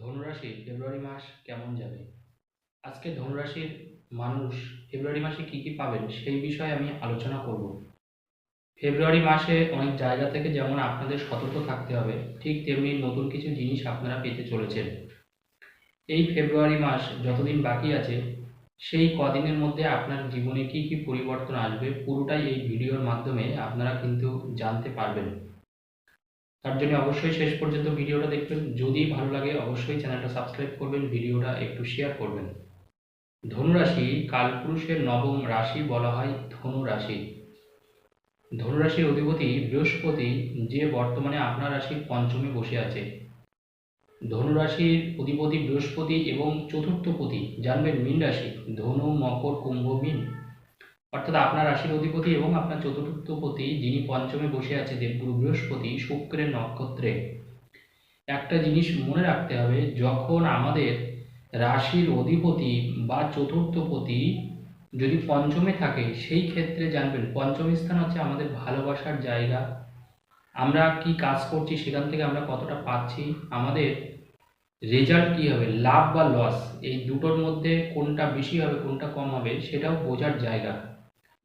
ধনুরাশি ফেব্রুয়ারি মাস কেমন যাবে? আজকে ধনুরাশির মানুষ ফেব্রুয়ারি মাসে কি কি পাবেন সেই বিষয়ে আমি আলোচনা করব। ফেব্রুয়ারি মাসে অনেক জায়গা থেকে যেমন আপনাদের সতর্ক থাকতে হবে, ঠিক তেমনি নতুন কিছু জিনিস আপনারা পেতে চলেছেন। এই ফেব্রুয়ারি মাস যতদিন বাকি আছে, সেই কদিনের মধ্যে আপনার জীবনে কি কি পরিবর্তন আসবে পুরোটাই এই ভিডিওর মাধ্যমে আপনারা কিন্তু জানতে পারবেন। তার জন্য অবশ্যই শেষ পর্যন্ত ভিডিওটা দেখবেন। যদি ভালো লাগে, অবশ্যই চ্যানেলটা সাবস্ক্রাইব করবেন, ভিডিওটা একটু শেয়ার করবেন। ধনুরাশি, কালপুরুষের নবম রাশি বলা হয় ধনু রাশি ধনুরাশির অধিপতি বৃহস্পতি, যে বর্তমানে আপনার রাশির পঞ্চমে বসে আছে। ধনুরাশির অধিপতি বৃহস্পতি এবং চতুর্থপতি জানবেন মীন রাশি, ধনু, মকর, কুম্ভ, মীন। অর্থাৎ আপনার রাশির অধিপতি এবং আপনার চতুর্থপতি যিনি পঞ্চমে বসে আছে দেবগুরু বৃহস্পতি, শুক্রের নক্ষত্রে। একটা জিনিস মনে রাখতে হবে, যখন আমাদের রাশির অধিপতি বা চতুর্থপতি যদি পঞ্চমে থাকে, সেই ক্ষেত্রে জানবেন পঞ্চম স্থান হচ্ছে আমাদের ভালোবাসার জায়গা। আমরা কি কাজ করছি, সেখান থেকে আমরা কতটা পাচ্ছি, আমাদের রেজাল্ট কী হবে, লাভ বা লস এই দুটোর মধ্যে কোনটা বেশি হবে, কোনটা কম হবে, সেটাও বোঝার জায়গা।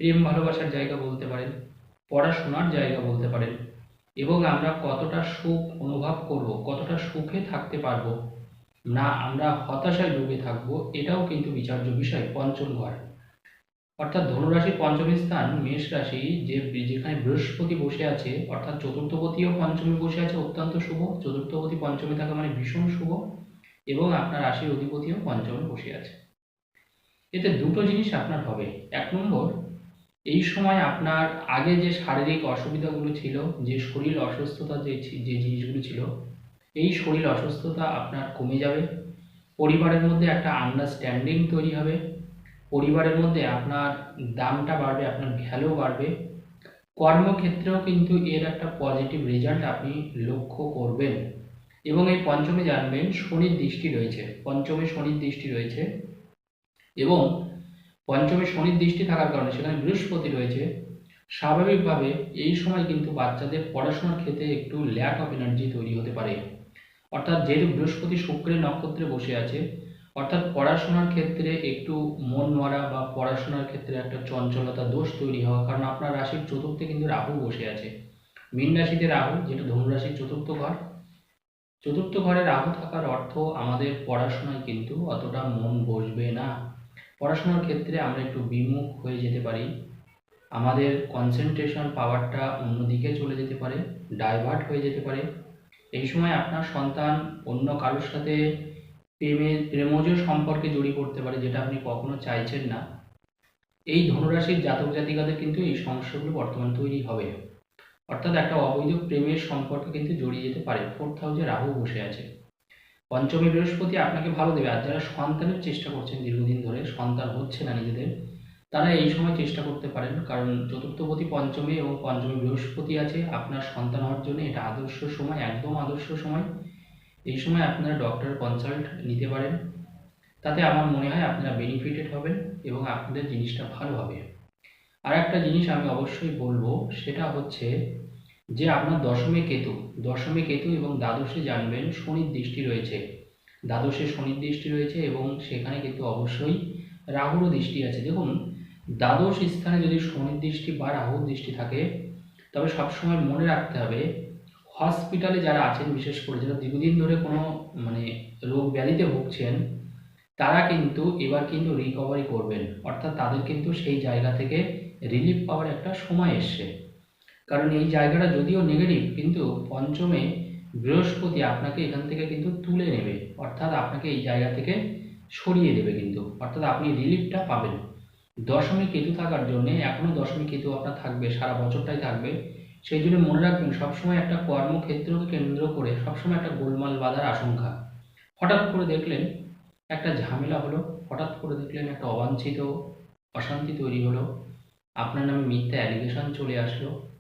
প্রেম ভালোবাসার জায়গা বলতে পারেন, পড়াশোনার জায়গা বলতে পারেন, এবং আমরা কতটা সুখ অনুভব করব, কতটা সুখে থাকতে পারব, না আমরা হতাশায় ডুবে থাকব, এটাও কিন্তু বিচার্য বিষয়, পঞ্চম ঘর। অর্থাৎ ধনুরাশির পঞ্চম স্থান মেষ রাশি, যে যেখানে বৃহস্পতি বসে আছে, অর্থাৎ চতুর্থপতিও পঞ্চমে বসে আছে, অত্যন্ত শুভ। চতুর্থপতি পঞ্চমে থাকা মানে ভীষণ শুভ, এবং আপনার রাশির অধিপতিও পঞ্চমে বসে আছে। এতে দুটো জিনিস আপনার হবে। এক নম্বর এই সময় আপনার আগে যে শারীরিক অসুবিধাগুলো ছিল, যে শরীর অসুস্থতা যে যে জিনিসগুলো ছিল, এই শরীর অসুস্থতা আপনার কমে যাবে। পরিবারের মধ্যে একটা আন্ডারস্ট্যান্ডিং তৈরি হবে। পরিবারের মধ্যে আপনার দামটা বাড়বে, আপনার ভ্যালু বাড়বে। কর্মক্ষেত্রেও কিন্তু এর একটা পজিটিভ রেজাল্ট আপনি লক্ষ্য করবেন। এবং এই পঞ্চমে জানবেন, শনির দৃষ্টি রয়েছে। পঞ্চমে শনির দৃষ্টি রয়েছে। এবং পঞ্চমে শনির দৃষ্টি থাকার কারণে সেখানে বৃহস্পতি রয়েছে। স্বাভাবিকভাবে এই সময় কিন্তু বাচ্চাদের পড়াশোনার ক্ষেত্রে একটু ল্যাক অফ এনার্জি তৈরি হতে পারে। অর্থাৎ যেহেতু বৃহস্পতি শুক্রের নক্ষত্রে বসে আছে, অর্থাৎ পড়াশোনার ক্ষেত্রে একটু মন মরা বা পড়াশোনার ক্ষেত্রে একটা চঞ্চলতা দোষ তৈরি হওয়া, কারণ আপনার রাশির চতুর্থে কিন্তু রাহু বসে আছে। মীন রাশিতে রাহু, যেটা ধনুরাশির চতুর্থ ঘর। চতুর্থ ঘরে রাহু থাকার অর্থ আমাদের পড়াশোনায় কিন্তু অতটা মন বসবে না। পড়াশোনার ক্ষেত্রে আমরা একটু বিমুখ হয়ে যেতে পারি। আমাদের কনসেন্ট্রেশন পাওয়ারটা অন্যদিকে চলে যেতে পারে ডাইভার্ট হয়ে যেতে পারে। এই সময় আপনার সন্তান অন্য কারোর সাথে প্রেমের প্রেমজ সম্পর্কে জড়িয়ে পড়তে পারে, যেটা আপনি কখনো চাইছেন না। এই ধনুরাশির জাতক জাতিকাদের কিন্তু এই সমস্যাগুলো বর্তমান তৈরি হবে। অর্থাৎ একটা অবৈধ প্রেমের সম্পর্কে কিন্তু জড়িয়ে যেতে পারে। ফোর্থ হাউসে রাহু বসে আছে। পঞ্চমী বৃহস্পতি আপনাকে ভালো দেবে। আর যারা সন্তানের চেষ্টা করছেন দীর্ঘদিন ধরে, সন্তান হচ্ছে না নিজেদের, তারা এই সময় চেষ্টা করতে পারেন। কারণ চতুর্থপতি পঞ্চমী এবং পঞ্চমী বৃহস্পতি আছে। আপনার সন্তান হওয়ার জন্য এটা আদর্শ সময়, একদম আদর্শ সময়। এই সময় আপনারা ডক্টর কনসাল্ট নিতে পারেন। তাতে আমার মনে হয় আপনারা বেনিফিটেড হবেন এবং আপনাদের জিনিসটা ভালো হবে। আর একটা জিনিস আমি অবশ্যই বলব, সেটা হচ্ছে যে আপনার দশমে কেতু দশমে কেতু এবং দ্বাদশে জানবেন শনির দৃষ্টি রয়েছে। দ্বাদশে শনির দৃষ্টি রয়েছে এবং সেখানে কিন্তু অবশ্যই রাহুরও দৃষ্টি আছে। দেখুন, দ্বাদশ স্থানে যদি শনির দৃষ্টি বা রাহুর দৃষ্টি থাকে, তবে সবসময় মনে রাখতে হবে, হসপিটালে যারা আছেন, বিশেষ করে যারা দীর্ঘদিন ধরে কোনো মানে রোগ ব্যাধিতে ভুগছেন, তারা কিন্তু এবার কিন্তু রিকভারি করবেন। অর্থাৎ তাদের কিন্তু সেই জায়গা থেকে রিলিফ পাওয়ার একটা সময় এসছে। কারণ এই জায়গাটা যদিও নেগেটিভ কিন্তু পঞ্চমে বৃহস্পতি আপনাকে এখান থেকে কিন্তু তুলে নেবে। অর্থাৎ আপনাকে এই জায়গা থেকে সরিয়ে দেবে কিন্তু। অর্থাৎ আপনি রিলিফটা পাবেন। দশমী কেতু থাকার জন্য এখনও দশমী কেতু আপনার থাকবে, সারা বছরটাই থাকবে। সেই জন্য মনে রাখবেন, সবসময় একটা কর্মক্ষেত্রকে কেন্দ্র করে সবসময় একটা গোলমাল বাঁধার আশঙ্কা। হঠাৎ করে দেখলেন একটা ঝামেলা হলো, হঠাৎ করে দেখলেন একটা অবাঞ্ছিত, অশান্তি তৈরি হলো। আপনার নামে মিথ্যা অ্যালিগেশন চলে আসলো।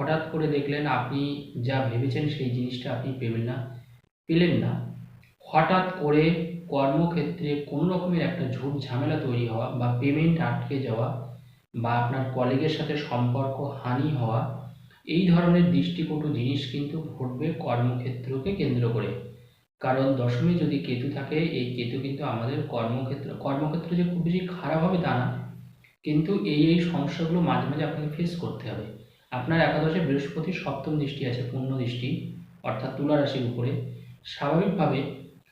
হঠাৎ করে দেখলেন আপনি যা ভেবেছেন সেই জিনিসটা আপনি পেলেন না পেলেন না। হঠাৎ করে কর্মক্ষেত্রে কোনো রকমের একটা ঝুট ঝামেলা তৈরি হওয়া বা পেমেন্ট আটকে যাওয়া বা আপনার কলিগের সাথে সম্পর্ক হানি হওয়া, এই ধরনের দৃষ্টিকটু জিনিস কিন্তু ঘটবে কর্মক্ষেত্রকে কেন্দ্র করে। কারণ দশমী যদি কেতু থাকে, এই কেতু কিন্তু আমাদের কর্মক্ষেত্র কর্মক্ষেত্র যে খুব বেশি খারাপ হবে তা না। কিন্তু এই এই সমস্যাগুলো মাঝে মাঝে আপনাকে ফেস করতে হবে। আপনার একাদশে বৃহস্পতির সপ্তম দৃষ্টি আছে, পূর্ণ দৃষ্টি, অর্থাৎ তুলা রাশির উপরে। স্বাভাবিকভাবে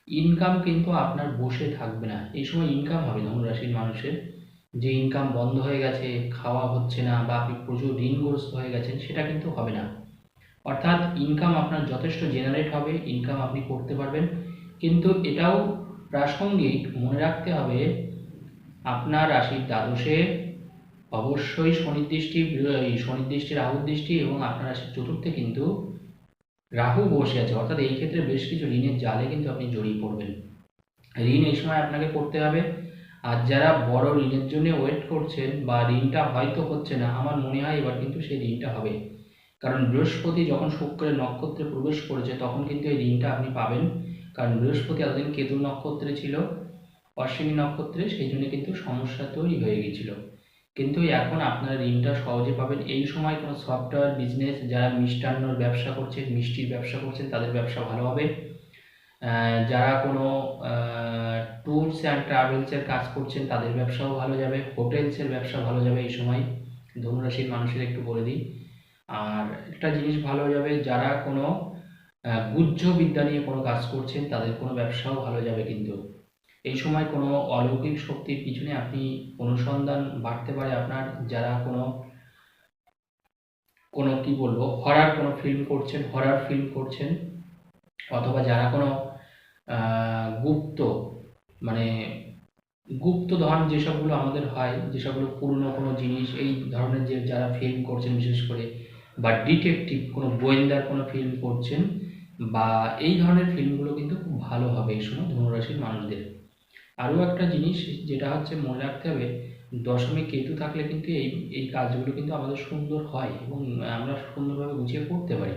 ইনকাম কিন্তু আপনার বসে থাকবে না। এই সময় ইনকাম হবে ধনুরাশির মানুষের। যে ইনকাম বন্ধ হয়ে গেছে, খাওয়া হচ্ছে না বা আপনি প্রচুর ঋণগ্রস্ত হয়ে গেছেন, সেটা কিন্তু হবে না। অর্থাৎ ইনকাম আপনার যথেষ্ট জেনারেট হবে ইনকাম আপনি করতে পারবেন। কিন্তু এটাও প্রাসঙ্গিক মনে রাখতে হবে, আপনার রাশির দ্বাদশে অবশ্যই শনিদৃষ্টি শনিদৃষ্টি রাহুর দৃষ্টি এবং আপনার রাশির চতুর্থে কিন্তু রাহু বসে আছে। অর্থাৎ এই ক্ষেত্রে বেশ কিছু ঋণের জালে কিন্তু আপনি জড়িয়ে পড়বেন। ঋণ এই সময় আপনাকে করতে হবে। আর যারা বড় ঋণের জন্য ওয়েট করছেন বা ঋণটা হয়তো হচ্ছে না, আমার মনে হয় এবার কিন্তু সেই ঋণটা হবে। কারণ বৃহস্পতি যখন শুক্রের নক্ষত্রে প্রবেশ করেছে, তখন কিন্তু এই ঋণটা আপনি পাবেন। কারণ বৃহস্পতি এতদিন কেতু নক্ষত্রে ছিল, অশ্বিনী নক্ষত্রে, সেই জন্য কিন্তু সমস্যা তৈরি হয়ে গেছিল। কিন্তু এখন আপনারা ঋণটা সহজে পাবেন। এই সময় কোনো সফটওয়্যার বিজনেস যারা মিষ্টান্নর ব্যবসা করছেন, মিষ্টির ব্যবসা করছেন, তাদের ব্যবসা ভালো হবে। যারা কোনো ট্যুরস অ্যান্ড ট্রাভেলসের কাজ করছেন, তাদের ব্যবসাও ভালো যাবে। হোটেলসের ব্যবসা ভালো যাবে এই সময়। ধনুরাশির মানুষের একটু বলে দিই। আর একটা জিনিস ভালো যাবে, যারা কোনো গুহ্য বিদ্যা নিয়ে কোনো কাজ করছেন, তাদের কোনো ব্যবসাও ভালো যাবে কিন্তু। এই সময় কোনো অলৌকিক শক্তির পিছনে আপনি অনুসন্ধান বাড়তে পারে আপনার যারা কোনো কোনো কি বলব হরার কোনো ফিল্ম করছেন হরার ফিল্ম করছেন, অথবা যারা কোনো গুপ্ত মানে গুপ্ত ধন যেসবগুলো আমাদের হয়, যেসবগুলো পুরনো কোনো জিনিস, এই ধরনের যে যারা ফিল্ম করছেন, বিশেষ করে, বা ডিটেকটিভ কোনো গোয়েন্দার কোনো ফিল্ম করছেন, বা এই ধরনের ফিল্মগুলো কিন্তু খুব ভালো হবে এই সময় ধনুরাশির মানুষদের। আরও একটা জিনিস যেটা হচ্ছে মনে রাখতে হবে, দশমী কেতু থাকলে কিন্তু এই এই কাজগুলো কিন্তু আমাদের সুন্দর হয় এবং আমরা সুন্দরভাবে গুছিয়ে করতে পারি।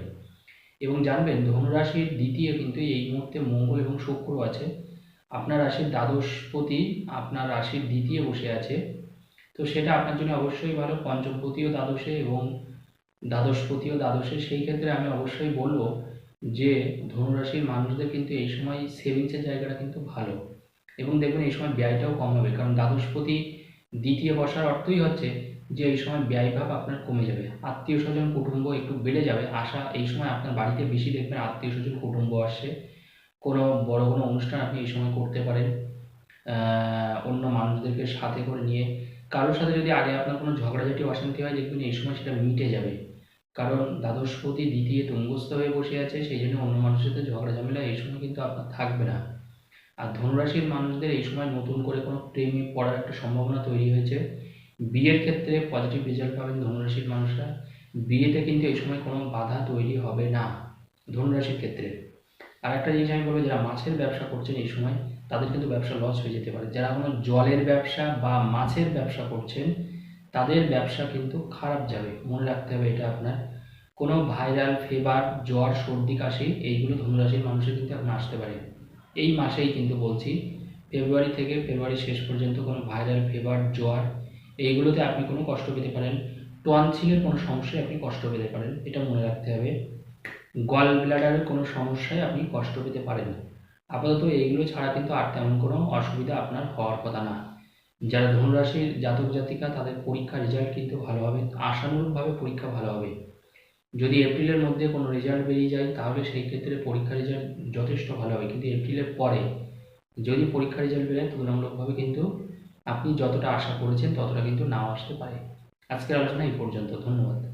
এবং জানবেন ধনুরাশির দ্বিতীয় কিন্তু এই মুহূর্তে মঙ্গল এবং শুক্র আছে। আপনার রাশির দ্বাদশপতি আপনার রাশির দ্বিতীয় বসে আছে। তো সেটা আপনার জন্য অবশ্যই ভালো। পঞ্চমপতিও দ্বাদশে এবং দ্বাদশপতিও দ্বাদশে। সেই ক্ষেত্রে আমি অবশ্যই বলব যে ধনুরাশির মানুষদের কিন্তু এই সময় সেভিংসের জায়গাটা কিন্তু ভালো। এবং দেখবেন এই সময় ব্যয়টাও কম হবে। কারণ দ্বাদশপতি দ্বিতীয় বসার অর্থই হচ্ছে যে এই সময় ব্যয়ভাব আপনার কমে যাবে। আত্মীয় স্বজন কুটুম্ব একটু বেড়ে যাবে, আশা এই সময় আপনার বাড়িতে বেশি দেখবেন আত্মীয় স্বজন কুটুম্ব আসছে। কোনো বড় কোনো অনুষ্ঠান আপনি এই সময় করতে পারেন অন্য মানুষদেরকে সাথে করে নিয়ে। কারোর সাথে যদি আগে আপনার কোনো ঝগড়াঝাটি, অশান্তি হয়, দেখবেন এই সময় সেটা মিটে যাবে। কারণ দ্বাদশপতি দ্বিতীয় তুঙ্গস্থ হয়ে বসে আছে, সেই জন্য অন্য মানুষের সাথে ঝগড়া ঝামেলা এই সময় কিন্তু আপনার থাকবে না। আর ধনুরাশির মানুষদের এই সময় নতুন করে কোনো প্রেমে পড়ার একটা সম্ভাবনা তৈরি হয়েছে। বিয়ের ক্ষেত্রে পজিটিভ রেজাল্ট পাবেন ধনুরাশির মানুষরা। বিয়েতে কিন্তু এই সময় কোনো বাধা তৈরি হবে না ধনুরাশির ক্ষেত্রে। আর একটা জিনিস আমি বলব, যারা মাছের ব্যবসা করছেন এই সময়, তাদের কিন্তু ব্যবসা লস হয়ে যেতে পারে। যারা কোনো জলের ব্যবসা বা মাছের ব্যবসা করছেন, তাদের ব্যবসা কিন্তু খারাপ যাবে। মনে রাখতে হবে এটা আপনার। কোনো ভাইরাল ফেভার জ্বর, সর্দি, কাশি, এইগুলো ধনুরাশির মানুষের কিন্তু আপনার আসতে পারে। এই মাসেই কিন্তু বলছি ফেব্রুয়ারি থেকে ফেব্রুয়ারি শেষ পর্যন্ত কোনো ভাইরাল ফেভার জ্বর, এইগুলোতে আপনি কোনো কষ্ট পেতে পারেন। টোয়ানসিলের কোনো সমস্যায় আপনি কষ্ট পেতে পারেন, এটা মনে রাখতে হবে। গল ব্লাডারের কোনো সমস্যায় আপনি কষ্ট পেতে পারেন আপাতত এইগুলো ছাড়া কিন্তু আর তেমন কোনো অসুবিধা আপনার হওয়ার কথা না। যারা ধনুরাশির জাতক জাতিকা, তাদের পরীক্ষা রেজাল্ট কিন্তু ভালো হবে আশানুরূপভাবে পরীক্ষা ভালো হবে। যদি এপ্রিলের মধ্যে কোনো রেজাল্ট বেরিয়ে যায়, তাহলে সেই ক্ষেত্রে পরীক্ষা রেজাল্ট যথেষ্ট ভালো হবে কিন্তু এপ্রিলের পরে যদি পরীক্ষা রেজাল্ট বেরোয়, তুলনামূলকভাবে কিন্তু আপনি যতটা আশা করেছেন, ততটা কিন্তু নাও আসতে পারে। আজকের আলোচনা এই পর্যন্ত। ধন্যবাদ।